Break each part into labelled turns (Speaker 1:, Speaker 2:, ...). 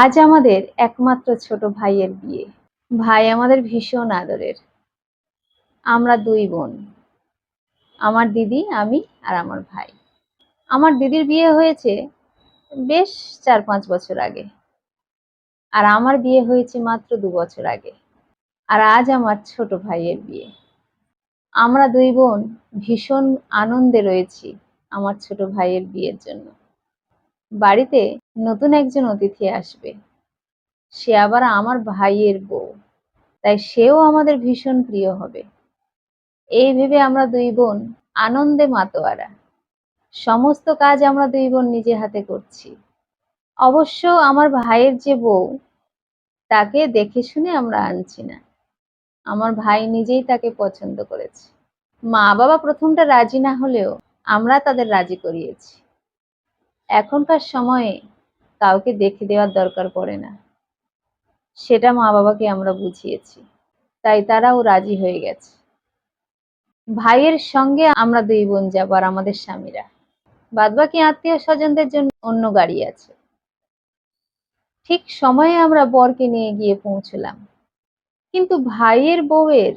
Speaker 1: আজ আমাদের একমাত্র ছোট ভাইয়ের বিয়ে। ভাই আমাদের ভীষণ আদরের। আমরা দুই বোন। আমার দিদি, আমি আর আমার ভাই। আমার দিদির বিয়ে হয়েছে বেশ চার পাঁচ বছর আগে। আর আমার বিয়ে হয়েছে মাত্র দু বছর আগে। আর আজ আমার ছোট ভাইয়ের বিয়ে। আমরা দুই বোন ভীষণ আনন্দে রয়েছি আমার ছোট ভাইয়ের বিয়ের জন্য। বাড়িতে নতুন একজন অতিথি আসবে। সে আবার আমার ভাইয়ের বউ। তাই সেও আমাদের ভীষণ প্রিয় হবে। এই ভেবে আমরা দুই বোন, আনন্দে মাতোয়ারা। সমস্ত কাজ আমরা দুই বোন নিজে হাতে করছি। অবশ্য আমার ভাইয়ের যে বউ, তাকে দেখে শুনে আমরা আনছি না। আমার ভাই নিজেই তাকে পছন্দ করেছে। মা বাবা প্রথমটা রাজি না হলেও আমরা তাদের রাজি করিয়েছি। এখনকার সময়ে কাউকে দেখে দেওয়ার দরকার পড়ে না। সেটা মা বাবাকে আমরা বুঝিয়েছি। তাই তারাও রাজি হয়ে গেছে। ভাইয়ের সঙ্গে আমরা দুই বোন যাব আর আমাদের স্বামীরা। বাদবাকি আত্মীয় স্বজনদের জন্য অন্য গাড়ি আছে। ঠিক সময়ে আমরা বরকে নিয়ে গিয়ে পৌঁছলাম। কিন্তু ভাইয়ের বউয়ের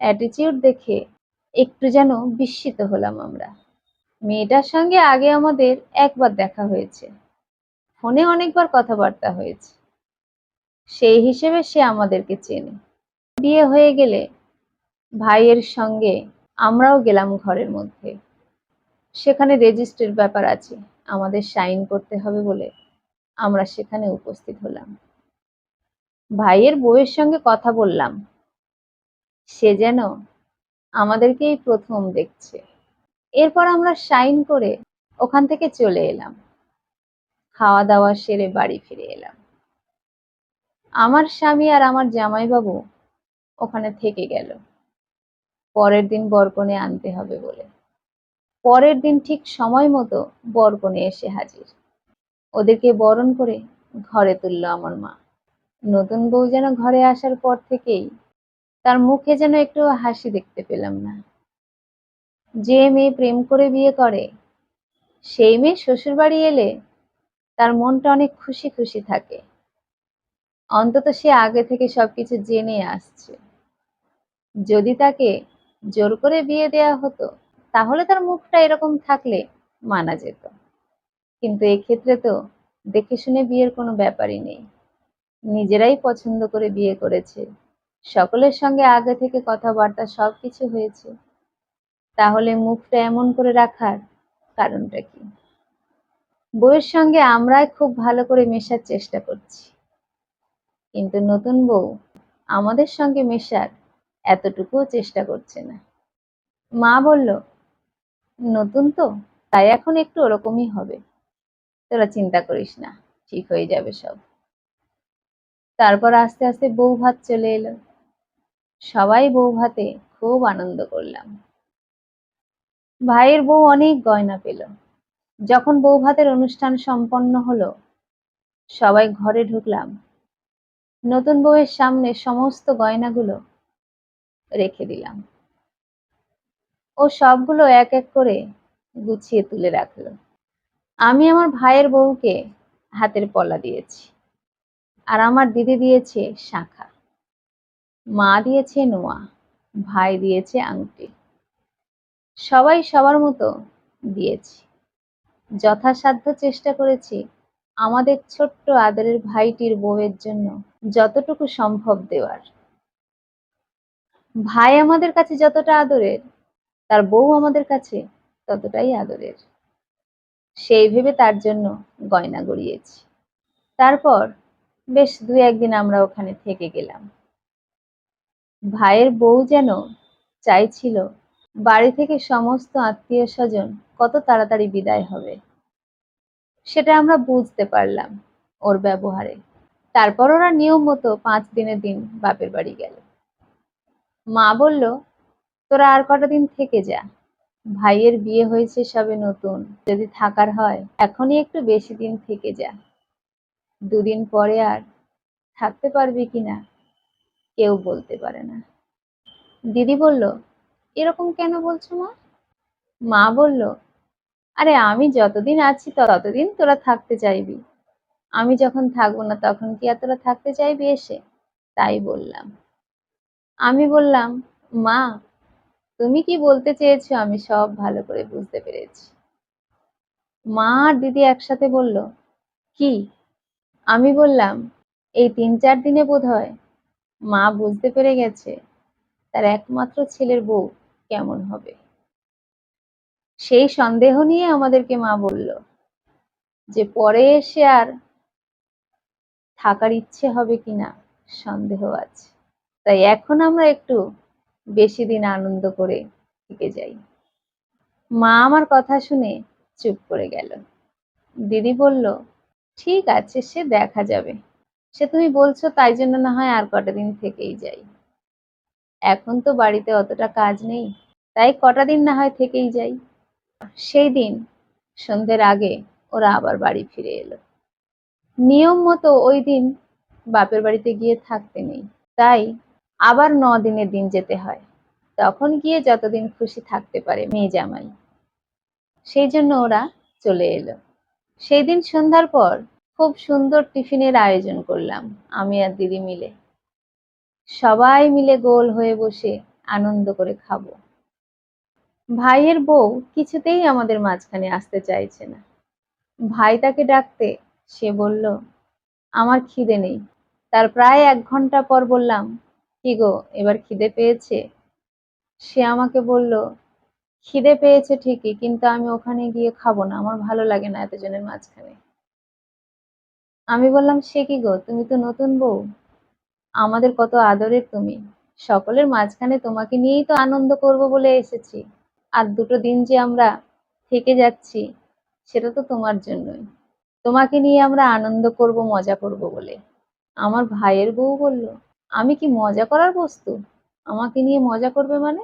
Speaker 1: অ্যাটিটিউড দেখে একটু যেন বিস্মিত হলাম আমরা। মেয়েটার সঙ্গে আগে আমাদের একবার দেখা হয়েছে। ফোনে অনেকবার কথাবার্তা হয়েছে। সেই হিসেবে সে আমাদেরকে চেনে। বিয়ে হয়ে গেলে ভাইয়ের সঙ্গে আমরাও গেলাম ঘরের মধ্যে। সেখানে রেজিস্ট্রির ব্যাপার আছে, আমাদের সাইন করতে হবে বলে আমরা সেখানে উপস্থিত হলাম। ভাইয়ের বউয়ের সঙ্গে কথা বললাম। সে যেন আমাদেরকেই প্রথম দেখছে। এরপর আমরা সাইন করে ওখান থেকে চলে এলাম। খাওয়া দাওয়া সেরে বাড়ি ফিরে এলাম। আমার স্বামী আর আমার জামাইবাবু ওখানে থেকে গেল। পরের দিন বরকনে আনতে হবে বলে। পরের দিন ঠিক সময় মতো বরকনে এসে হাজির। ওদেরকে বরণ করে ঘরে তুললো আমার মা। নতুন বউ যেন ঘরে আসার পর থেকেই তার মুখে যেন একটু হাসি দেখতে পেলাম না। যে মেয়ে প্রেম করে বিয়ে করে, সেই মেয়ে শ্বশুর বাড়ি এলে তার মনটা অনেক খুশি খুশি থাকে। অন্তত সে আগে থেকে সবকিছু জেনে আসছে। যদি তাকে জোর করে বিয়ে দেয়া হতো, তাহলে তার মুখটা এরকম থাকলে মানা যেত। কিন্তু এক্ষেত্রে তো দেখে শুনে বিয়ের কোনো ব্যাপারই নেই। নিজেরাই পছন্দ করে বিয়ে করেছে। সকলের সঙ্গে আগে থেকে কথাবার্তা সব কিছু হয়েছে। তাহলে মুখটা এমন করে রাখার কারণটা কি? বউয়ের সঙ্গে আমরাই খুব ভালো করে মেশার চেষ্টা করছি। কিন্তু নতুন বউ আমাদের সঙ্গে মেশার এতটুকুও চেষ্টা করছে না। মা বলল, নতুন তো, তাই এখন একটু ওরকমই হবে। তোরা চিন্তা করিস না, ঠিক হয়ে যাবে সব। তারপর আস্তে আস্তে বউ ভাত চলে এলো। সবাই বউ ভাতে খুব আনন্দ করলাম। ভাইয়ের বউ অনেক গয়না পেল। যখন বউ ভাতের অনুষ্ঠান সম্পন্ন হলো, সবাই ঘরে ঢুকলাম। নতুন বউয়ের সামনে সমস্ত গয়নাগুলো রেখে দিলাম। ও সবগুলো এক এক করে গুছিয়ে তুলে রাখল। আমি আমার ভাইয়ের বউকে হাতের পলা দিয়েছি আর আমার দিদি দিয়েছে শাখা। মা দিয়েছে নোয়া, ভাই দিয়েছে আংটি। সবাই সবার মতো দিয়েছি। যথাসাধ্য চেষ্টা করেছি আমাদের ছোট্ট আদরের ভাইটির বউয়ের জন্য যতটুকু সম্ভব দেওয়ার। ভাই আমাদের কাছে যতটা আদরের, তার বউ আমাদের কাছে ততটাই আদরের। সেই ভেবে তার জন্য গয়না গড়িয়েছি। তারপর বেশ দু একদিন আমরা ওখানে থেকে গেলাম। ভাইয়ের বউ যেন চাইছিল বাড়ি থেকে সমস্ত আত্মীয় স্বজন কত তাড়াতাড়ি বিদায় হবে। সেটা আমরা বুঝতে পারলাম ওর ব্যবহারে। তারপর ওরা নিয়ম মতো পাঁচ দিনের দিন বাপের বাড়ি গেল। মা বলল, তোরা আর কটা দিন থেকে যা। ভাইয়ের বিয়ে হয়েছে সবে নতুন। যদি থাকার হয়, এখনই একটু বেশি দিন থেকে যা। দুদিন পরে আর থাকতে পারবি কিনা কেউ বলতে পারে না। দিদি বলল, এরকম কেন বলছো মা? মা বলল আরে আমি যতদিন আছি ততদিন তোরা থাকতে চাইবি। আমি যখন থাকব না, তখন কি আর তোরা থাকতে চাইবি এসে? তাই বললাম। আমি বললাম, মা, তুমি কি বলতে চেয়েছো আমি সব ভালো করে বুঝতে পেরেছি। মা আর দিদি একসাথে বলল, কি? আমি বললাম, এই তিন চার দিনে বোধ হয় মা বুঝতে পেরে গেছে, তার একমাত্র ছেলের বউ কেমন হবে? সেই সন্দেহ নিয়ে আমাদেরকে মা বলল যে পরে এসে আর থাকার ইচ্ছে হবে কিনা সন্দেহ আছে। তাই এখন আমরা একটু বেশি দিন আনন্দ করে থেকে যাই। মা আমার কথা শুনে চুপ করে গেল। দিদি বলল, ঠিক আছে, সে দেখা যাবে। সে তুমি বলছো তাই জন্য না হয় আর কটা দিন থেকেই যাই। এখন তো বাড়িতে অতটা কাজ নেই, তাই কটা দিন না হয় থেকেই যাই। সেই দিন, সন্ধ্যের আগে ওরা আবার বাড়ি ফিরে এলো। নিয়ম মতো ওই দিন বাপের বাড়িতে গিয়ে থাকতে নেই। তাই আবার ন দিনের দিন যেতে হয়। তখন গিয়ে যতদিন খুশি থাকতে পারে মেয়ে জামাই। সেই জন্য ওরা চলে এলো। সেই দিন সন্ধ্যার পর খুব সুন্দর টিফিনের আয়োজন করলাম, আমি আর দিদি মিলে। সবাই মিলে গোল হয়ে বসে আনন্দ করে খাব। ভাইয়ের বউ কিছুতেই আমাদের মাঝখানে আসতে চাইছে না। ভাই তাকে ডাকতে সে বলল, আমার খিদে নেই। তার প্রায় এক ঘণ্টা পর বললাম, কি গো, এবার খিদে পেয়েছে? সে আমাকে বলল, খিদে পেয়েছে ঠিকই, কিন্তু আমি ওখানে গিয়ে খাব না, আমার ভালো লাগে না এতজনের মাঝখানে। আমি বললাম, সে কি গো, তুমি তো নতুন বউ। আমাদের কত আদরের তুমি। সকলের মাঝখানে তোমাকে নিয়েই তো আনন্দ করব বলে এসেছি। আর দুটো দিন যে আমরা থেকে যাচ্ছি, সেটা তো তোমার জন্যই। তোমাকে নিয়ে আমরা আনন্দ করব, মজা করব বলে। আমার ভাইয়ের বউ বলল, আমি কি মজা করার বস্তু? আমাকে নিয়ে মজা করবে মানে?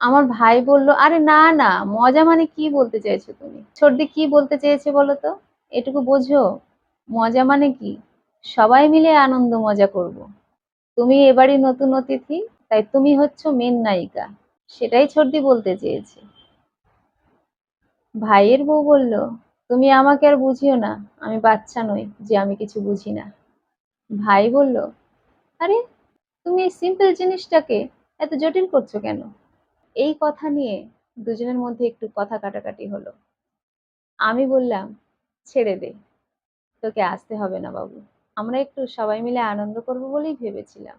Speaker 1: আমার ভাই বলল, আরে না না, মজা মানে কি বলতে চাইছো তুমি? সর্দি কি বলতে চেয়েছে বলো তো? এটুকু বোঝো। মজা মানে কি? সবাই মিলে আনন্দ মজা করব। তুমি এবারই নতুন অতিথি, তাই তুমি হচ্ছ মেন নায়িকা। সেটাই সর্দি বলতে চেয়েছে। ভাইয়ের বউ বলল, তুমি আমাকে আর বুঝিও না, আমি বাচ্চা নই যে আমি কিছু বুঝি না। ভাই বলল, আরে, তুমি এই সিম্পল জিনিসটাকে এত জটিল করছ কেন? এই কথা নিয়ে দুজনের মধ্যে একটু কথা কাটাকাটি হলো। আমি বললাম, ছেড়ে দে, তোকে আসতে হবে না বাবু। আমরা একটু সবাই মিলে আনন্দ করব বলেই ভেবেছিলাম।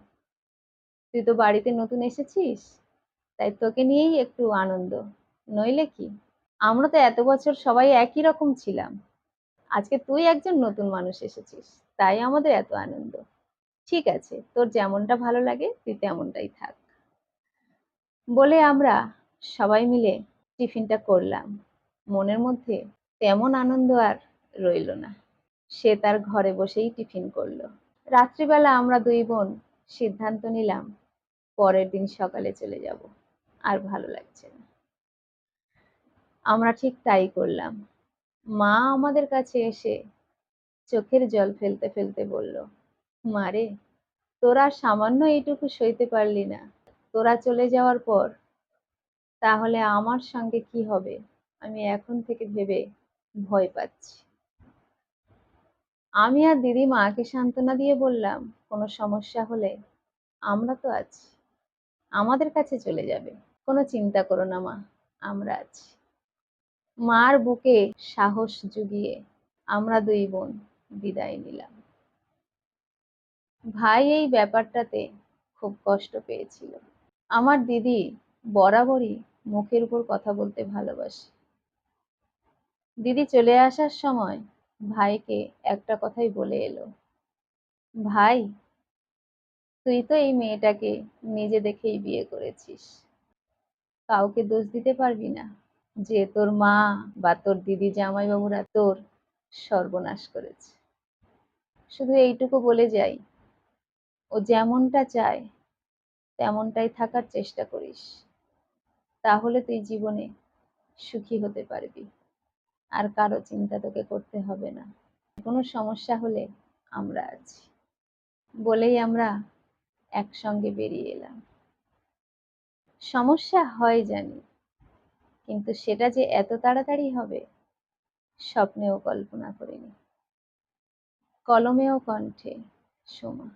Speaker 1: তুই তো বাড়িতে নতুন এসেছিস তাই তোকে নিয়েই একটু আনন্দ। নইলে কি? আমরা তো এত বছর সবাই একই রকম ছিলাম। আজকে তুই একজন নতুন মানুষ এসেছিস, তাই আমাদের এত আনন্দ। ঠিক আছে, তোর যেমনটা ভালো লাগে, তুই তেমনটাই থাক। বলে আমরা সবাই মিলে টিফিনটা করলাম। মনের মধ্যে তেমন আনন্দ আর রইল না। সে তার ঘরে বসেই টিফিন করল। রাত্রিবেলা আমরা দুই বোন সিদ্ধান্ত নিলাম, পরের দিন সকালে চলে যাব। আর ভালো লাগছে না। আমরা ঠিক তাই করলাম। মা আমাদের কাছে এসে চোখের জল ফেলতে ফেলতে বলল মারে তোরা সামান্য এইটুকু সইতে পারলি না। তোরা চলে যাওয়ার পর তাহলে আমার সঙ্গে কি হবে? আমি এখন থেকে ভেবে ভয় পাচ্ছি। আমি আর দিদি মাকে সান্ত্বনা দিয়ে বললাম, কোনো সমস্যা হলে আমরা তো আছি। আমাদের কাছে চলে যাবে। কোনো চিন্তা করো না, মা। আমরা আছি। মার বুকে সাহস জুগিয়ে আমরা দুই বোন বিদায় নিলাম। ভাই এই ব্যাপারটাতে খুব কষ্ট পেয়েছিল। আমার দিদি বরাবরই মুখের উপর কথা বলতে ভালোবাসে। দিদি চলে আসার সময় ভাইকে একটা কথাই বলে এলো, ভাই, তুই তো এই মেয়েটাকে নিজে দেখেই বিয়ে করেছিস। কাউকে দোষ দিতে পারবি না। যে তোর মা বা তোর দিদি জামাইবাবুরা তোর সর্বনাশ করেছে। শুধু এইটুকু বলে যাই, ও যেমনটা চায়, তেমনটাই থাকার চেষ্টা করিস। তাহলে তুই জীবনে সুখী হতে পারবি। আর কারও চিন্তা তোকে করতে হবে না। কোনো সমস্যা হলে আমরা আছি। বলেই আমরা একসঙ্গে বেরিয়ে এলাম। সমস্যা হয় জানি, কিন্তু সেটা যে এত তাড়াতাড়ি হবে, স্বপ্নেও কল্পনা করিনি। কলমেও কণ্ঠে, সোমা।